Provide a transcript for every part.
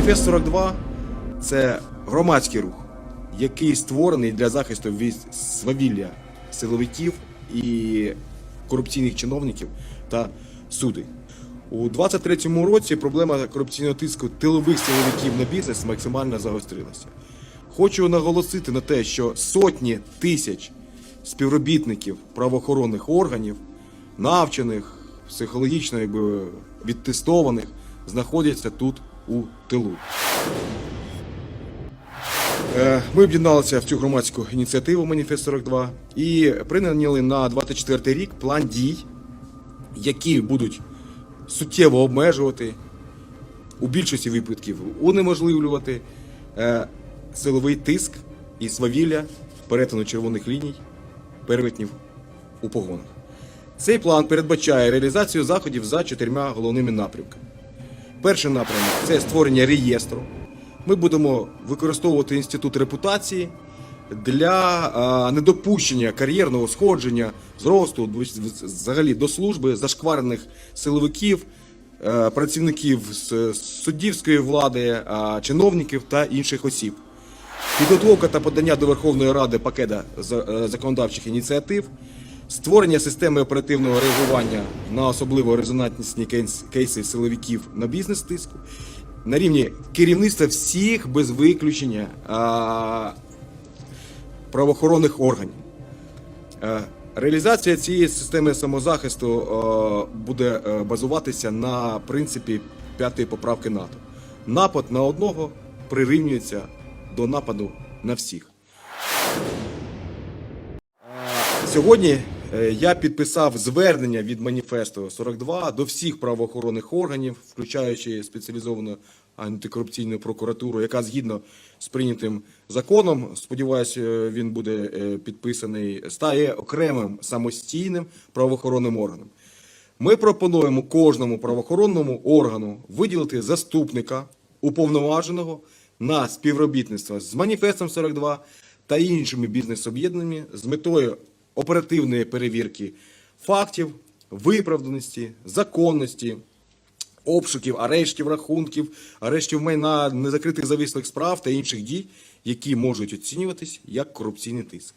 Маніфест 42 це громадський рух, який створений для захисту від свавілля силовиків і корупційних чиновників та судей. У 23-му році проблема корупційного тиску тилових силовиків на бізнес максимально загострилася. Хочу наголосити на те, що сотні тисяч співробітників правоохоронних органів, навчених, психологічно якби, відтестованих, знаходяться тут у тилу. Е, Ми об'єдналися в цю громадську ініціативу Маніфест 42 і прийняли на 24 рік план дій, які будуть суттєво обмежувати, у більшості випадків унеможливлювати е, силовий тиск і свавілля перетину червоних ліній перевитнів у погонах. Цей план передбачає реалізацію заходів за чотирма головними напрямками. Перший напрямок це створення реєстру. Ми будемо використовувати інститут репутації для недопущення кар'єрного сходження, зросту взагалі до служби зашкварених силовиків, е, працівників з суддівської влади, чиновників та інших осіб. Підготовка та подання до Верховної Ради пакета е, законодавчих ініціатив, створення системи оперативного реагування на особливо резонансні кейси силовиків на бізнес-тиску на рівні керівництва всіх без виключення а, правоохоронних органів. Е, Реалізація цієї системи самозахисту е, буде е, базуватися на принципі п'ятої поправки НАТО. Напад на одного прирівнюється до нападу на всіх. Сьогодні я підписав звернення від маніфесту 42 до всіх правоохоронних органів, включаючи спеціалізовану антикорупційну прокуратуру, яка згідно з прийнятим законом, сподіваюся, е, він буде е, підписаний, стає окремим самостійним правоохоронним органом. Ми пропонуємо кожному правоохоронному органу виділити заступника уповноваженого на співробітництво з маніфестом 42 та іншими бізнес-об'єднаннями з метою оперативної перевірки фактів, виправданості, законності, обшуків, арештів рахунків, арештів майна незакритих завислих справ та інших дій, які можуть оцінюватись як корупційний тиск.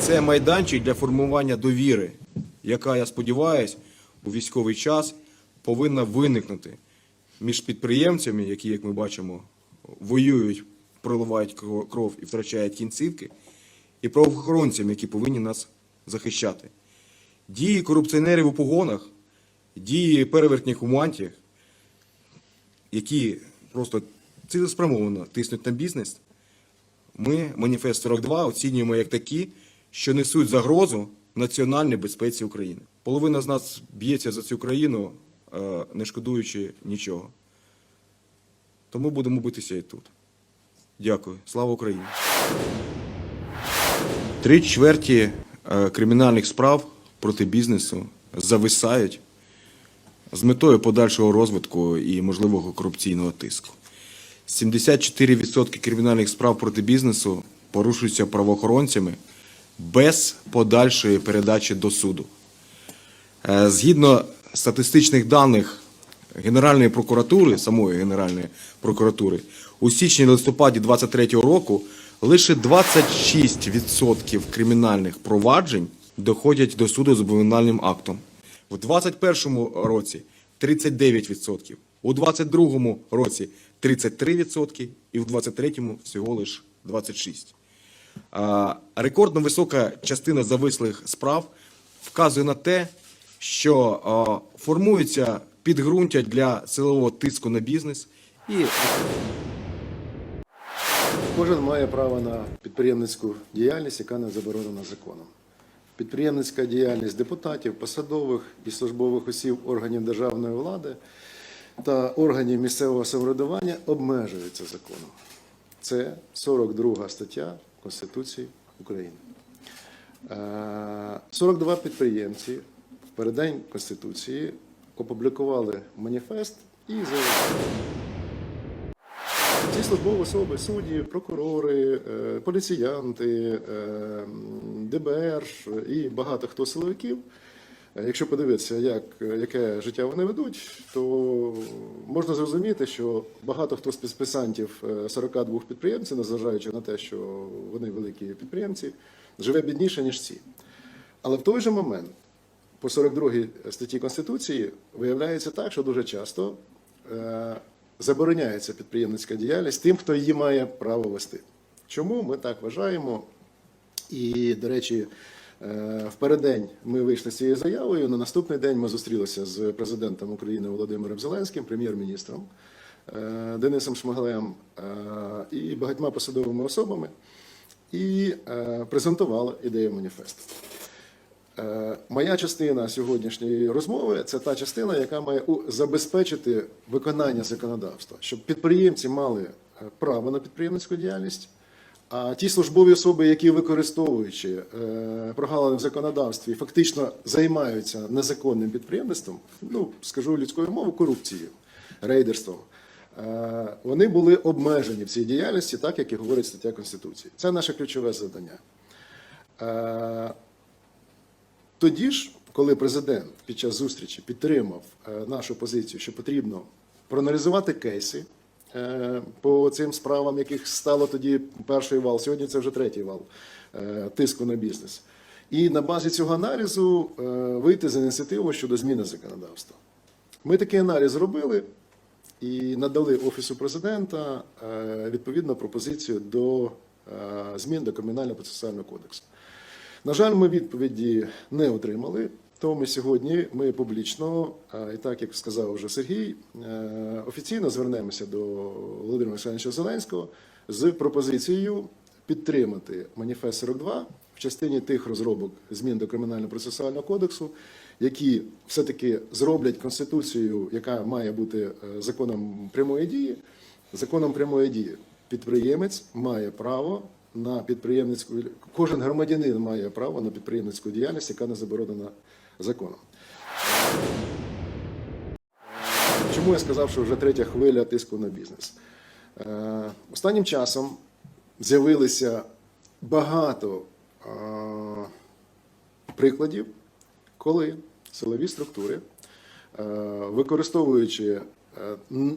Це майданчик для формування довіри, яка, я сподіваюся, у військовий час повинна виникнути між підприємцями, які, як ми бачимо, воюють, проливають кров і втрачають кінцівки, і правоохоронцями, які повинні нас захищати. Дії корупціонерів у погонах, дії перевертніх у мантіях, які просто цілеспрямовано тиснуть на бізнес, ми, Маніфест 42, оцінюємо як такі, що несуть загрозу національній безпеці України. Половина з нас б'ється за цю країну, е, не шкодуючи нічого. Тому будемо битися і тут. Дякую. Слава Україні! Три чверті е, кримінальних справ проти бізнесу зависають з метою подальшого розвитку і можливого корупційного тиску. 74% кримінальних справ проти бізнесу порушуються правоохоронцями без подальшої передачі до суду. Е, Згідно статистичних даних Генеральної прокуратури, самої Генеральної прокуратури, у січні-листопаді 2023 року лише 26% кримінальних проваджень доходять до суду з обвинувальним актом. У 2021 році 39%, у 2022 році 33% і в 2023 всього лише 26%. Рекордно висока частина завислих справ вказує на те, що формується підґрунтя для силового тиску на бізнес і Кожен має право на підприємницьку діяльність, яка не заборонена законом. Підприємницька діяльність депутатів, посадових і службових осіб органів державної влади та органів місцевого самоврядування обмежується законом. Це 42 стаття Конституції України. Е, 42 підприємці в переддень Конституції опублікували маніфест і заявили. Службові особи, судді, прокурори, е, поліціянти, е, ДБР і багато хто силовиків Е, Якщо подивитися, як, яке життя вони ведуть, то можна зрозуміти, що багато хто з підписантів е, 42 підприємців, незважаючи на те, що вони великі підприємці, живе бідніше, ніж ці. Але в той же момент, по 42 статті Конституції, виявляється так, що дуже часто забороняється підприємницька діяльність тим, хто її має право вести. Чому ми так вважаємо? І, до речі, е, в переддень ми вийшли з цією заявою. На наступний день ми зустрілися з президентом України Володимиром Зеленським, прем'єр-міністром е, Денисом Шмигалем е, і багатьма посадовими особами, і презентували ідею маніфесту. Е, Моя частина сьогоднішньої розмови це та частина, яка має забезпечити виконання законодавства, щоб підприємці мали е, право на підприємницьку діяльність. А ті службові особи, які використовуючи е, прогалини в законодавстві, фактично займаються незаконним підприємництвом, ну скажу людською мовою, корупцією, рейдерством, вони були обмежені в цій діяльності, так як і говорить стаття Конституції. Це наше ключове завдання. Тоді ж, коли президент під час зустрічі підтримав е, нашу позицію, що потрібно проаналізувати кейси е, по цим справам, яких стало тоді перший вал, сьогодні це вже третій вал е, тиску на бізнес. І на базі цього аналізу вийти з ініціативою щодо зміни законодавства. Ми такий аналіз зробили і надали Офісу президента відповідну пропозицію до змін до Кримінального процесуального кодексу. На жаль, ми відповіді не отримали. Тому сьогодні ми публічно, і так як сказав вже Сергій, е, офіційно звернемося до Володимира Олександровича Зеленського з пропозицією підтримати маніфест 42 в частині тих розробок змін до кримінального процесуального кодексу, які все-таки зроблять конституцію, яка має бути е, законом прямої дії, законом прямої дії. Підприємець має право на підприємницьку кожен громадянин має право на підприємницьку діяльність, яка не заборонена законом. Чому я сказав, що вже третя хвиля тиску на бізнес? Е, Останнім часом з'явилися багато е, прикладів, коли силові структури, е, використовуючи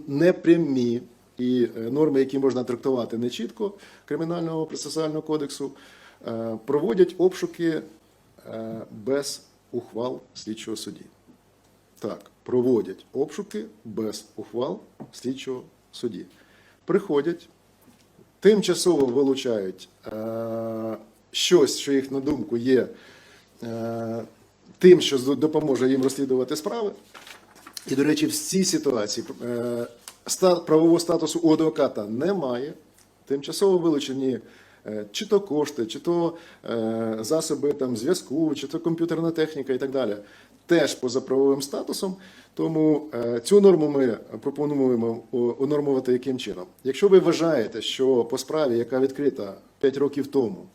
непрямі і е, норми, які можна трактувати нечітко Кримінального процесуального кодексу, е, проводять обшуки е, без ухвал слідчого судді. Так, проводять обшуки без ухвал слідчого судді. Приходять, тимчасово вилучають щось, що їх на думку є тим, що допоможе їм розслідувати справи. І, до речі, в цій ситуації правового статусу у адвоката немає. Тимчасово вилучені е, чи то кошти, чи то е, засоби там, зв'язку, чи то комп'ютерна техніка і так далі. Теж поза правовим статусом. Тому е, цю норму ми пропонуємо унормувати яким чином. Якщо ви вважаєте, що по справі, яка відкрита 5 років тому,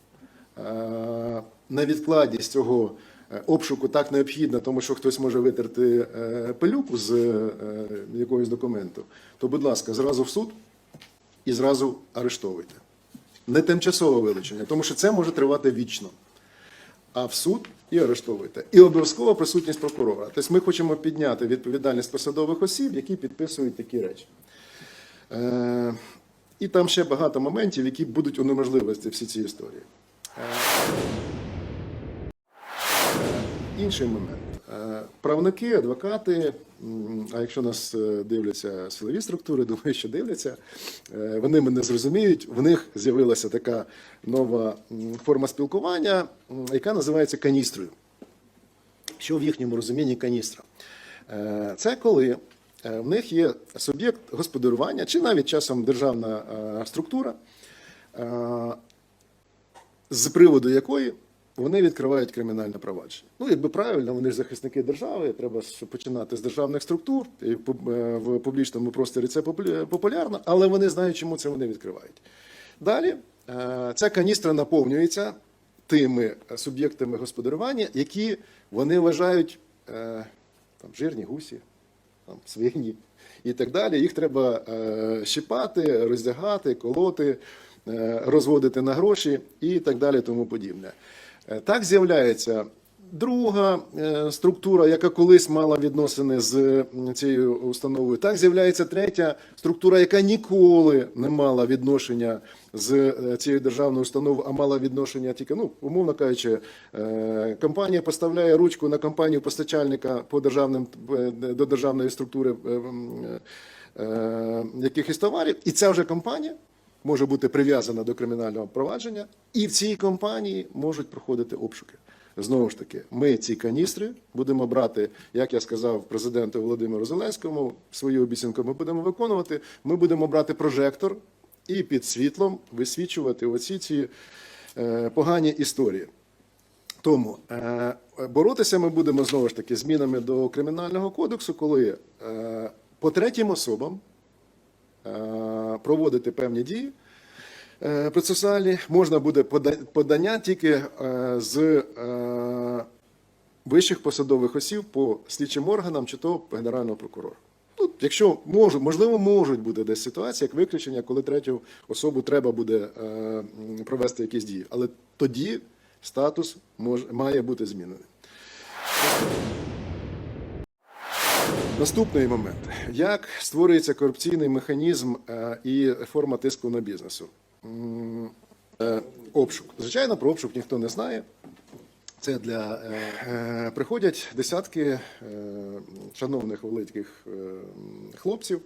невідкладність цього обшуку так необхідна, тому що хтось може витерти е, пилюку з е, якогось документу, то, будь ласка, зразу в суд і зразу арештовуйте. Не тимчасове вилучення, тому що це може тривати вічно. А в суд і арештовуйте. І обов'язково присутність прокурора. Тобто ми хочемо підняти відповідальність посадових осіб, які підписують такі речі. Е, і там ще багато моментів, які будуть унеможливості всі ці історії. Інший момент. Е, Правники, адвокати, а якщо нас е, дивляться силові структури, думаю, що дивляться, е, вони мене зрозуміють. В них з'явилася така нова форма спілкування, яка називається каністрою. Що в їхньому розумінні каністра? Це коли в них є суб'єкт господарювання, чи навіть часом державна структура, з приводу якої вони відкривають кримінальне провадження. Ну, якби правильно, вони ж захисники держави, треба починати з державних структур, і е, в публічному просторі це популя- популярно, але вони знають, чому це вони відкривають. Далі е, ця каністра наповнюється тими суб'єктами господарювання, які вони вважають е, там, жирні гусі, там, свині і так далі. Їх треба е, щипати, роздягати, колоти, е, розводити на гроші і так далі, тому подібне. Е, Так з'являється друга е, структура, яка колись мала відносини з цією установою. Так з'являється третя структура, яка ніколи не мала відношення з е, цією державною установою, а мала відношення тільки, ну, умовно кажучи, е, компанія поставляє ручку на компанію постачальника по державним е, до державної структури е, е, якихось товарів, і ця вже компанія може бути прив'язана до кримінального провадження, і в цій компанії можуть проходити обшуки. Знову ж таки, ми ці каністри будемо брати, як я сказав президенту Володимиру Зеленському, свою обіцянку ми будемо виконувати. Ми будемо брати прожектор і під світлом висвічувати оці ці е, погані історії. Тому е, боротися ми будемо знову ж таки змінами до кримінального кодексу, коли е, по третім особам проводити певні дії е, процесуальні можна буде подання тільки е, з е, вищих посадових осіб по слідчим органам чи то генерального прокурора. Ну, якщо можуть, можливо, можуть бути десь ситуації, як виключення, коли третю особу треба буде провести якісь дії. Але тоді статус мож, має бути змінений. Наступний момент: як створюється корупційний механізм е, і форма тиску на бізнесу? Е, Обшук. Звичайно, про обшук ніхто не знає. Це для е, приходять десятки шановних великих хлопців,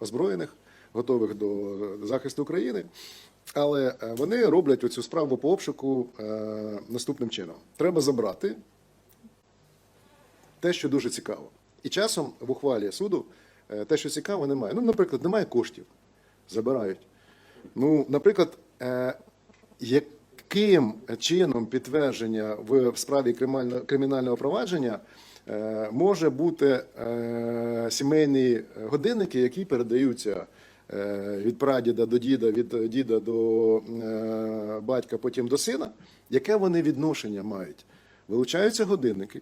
озброєних, готових до захисту України. Але вони роблять оцю справу по обшуку наступним чином: треба забрати те, що дуже цікаво. І часом в ухвалі суду е, те, що цікаво, немає. Ну, наприклад, немає коштів, забирають. Ну, наприклад, е, яким чином підтвердження в справі кримінального, провадження е, може бути сімейні годинники, які передаються від прадіда до діда, від діда до батька, потім до сина, яке вони відношення мають? Вилучаються годинники.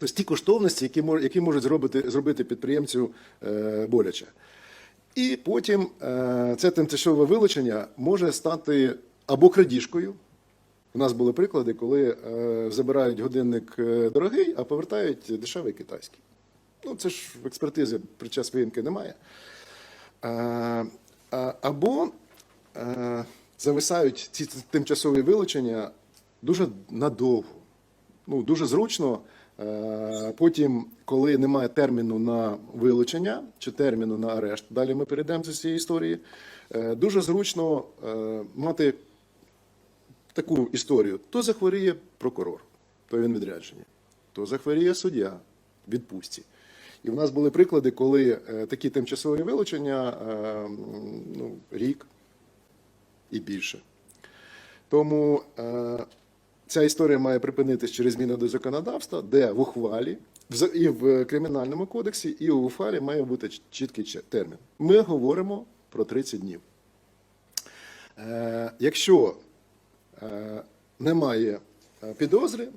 Тобто ті коштовності, які, мож- які можуть зробити, зробити підприємцю е, боляче. І потім е, це тимчасове вилучення може стати або крадіжкою. У нас були приклади, коли е, забирають годинник е, дорогий, а повертають дешевий китайський. Ну, це ж в експертизі під час воєнки немає. Е, або е, зависають ці тимчасові вилучення дуже надовго ну, дуже зручно. Е, Потім, коли немає терміну на вилучення чи терміну на арешт, далі ми перейдемо до цієї історії. е, Дуже зручно е, мати таку історію: то захворіє прокурор, то він відрядження, то захворіє суддя відпустці. І в нас були приклади, коли такі тимчасові вилучення ну, рік і більше. Тому ця історія має припинитись через зміни до законодавства, де в ухвалі і в кримінальному кодексі, і у ухвалі має бути чіткий термін. Ми говоримо про 30 днів. Е, якщо е, немає е, підозри,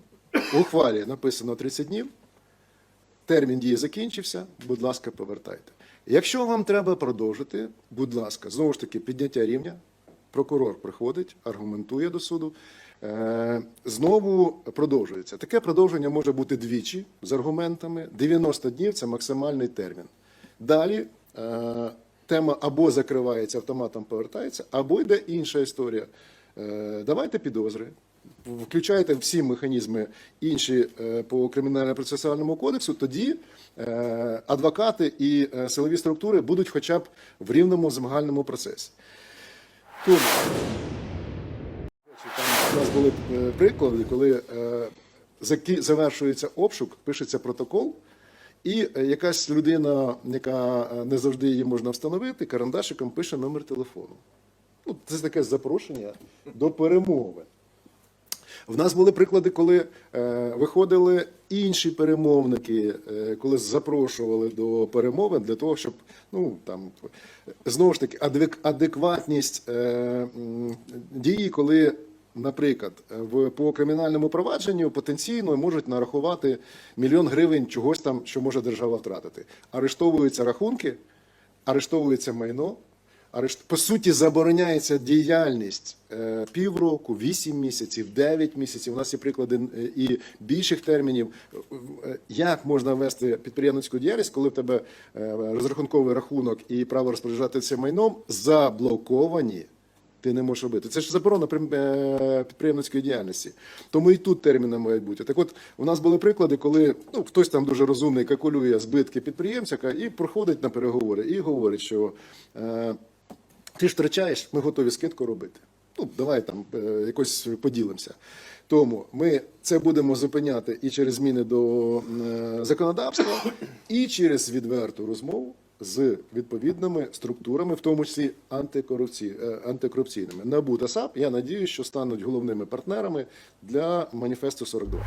в ухвалі написано 30 днів, термін дії закінчився, будь ласка, повертайте. Якщо вам треба продовжити, будь ласка, знову ж таки, підняття рівня, прокурор приходить, аргументує до суду, знову продовжується. Таке продовження може бути двічі з аргументами. 90 днів це максимальний термін. Далі е, тема або закривається, автоматом повертається, або йде інша історія. Е, Давайте підозри, включайте всі механізми інші е, по кримінально-процесуальному кодексу, тоді е, адвокати і е, силові структури будуть хоча б в рівному змагальному процесі. Там у нас були е, приклади, коли е, завершується обшук, пишеться протокол, і е, якась людина, яка не завжди її можна встановити, карандашиком пише номер телефону. Ну, це таке запрошення до перемови. В нас були приклади, коли виходили інші перемовники, коли запрошували до перемовин для того, щоб ну там знову ж таки адекватність дії, коли, наприклад, в по кримінальному провадженню потенційно можуть нарахувати мільйон гривень чогось там, що може держава втратити. Арештовуються рахунки, арештовується майно. арешт... по суті забороняється діяльність е, півроку, 8 місяців, 9 місяців. У нас є приклади е, і більших термінів. Е, Як можна вести підприємницьку діяльність, коли в тебе розрахунковий рахунок і право розпоряджатися майном заблоковані? Ти не можеш робити. Це ж заборона е, підприємницької діяльності. Тому і тут терміни мають бути. Так от, у нас були приклади, коли ну, хтось там дуже розумний калькулює збитки підприємця і проходить на переговори і говорить, що е, ти ж втрачаєш, ми готові скидку робити. Ну, давай там е, якось поділимося. Тому ми це будемо зупиняти і через зміни до е, законодавства, і через відверту розмову з відповідними структурами, в тому числі е, антикорупційними. НАБУ та САП, я надію, що стануть головними партнерами для маніфесту 42.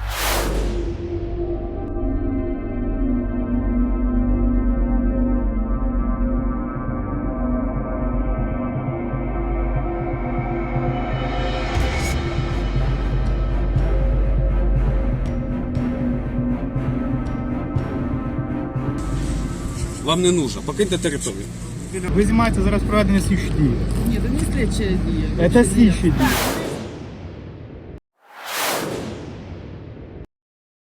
Вам не нужно. Покиньте територію. Ви знімаєте зараз проведення слідчих дій. Ні, це не слідчі дії. Це слідчі дії.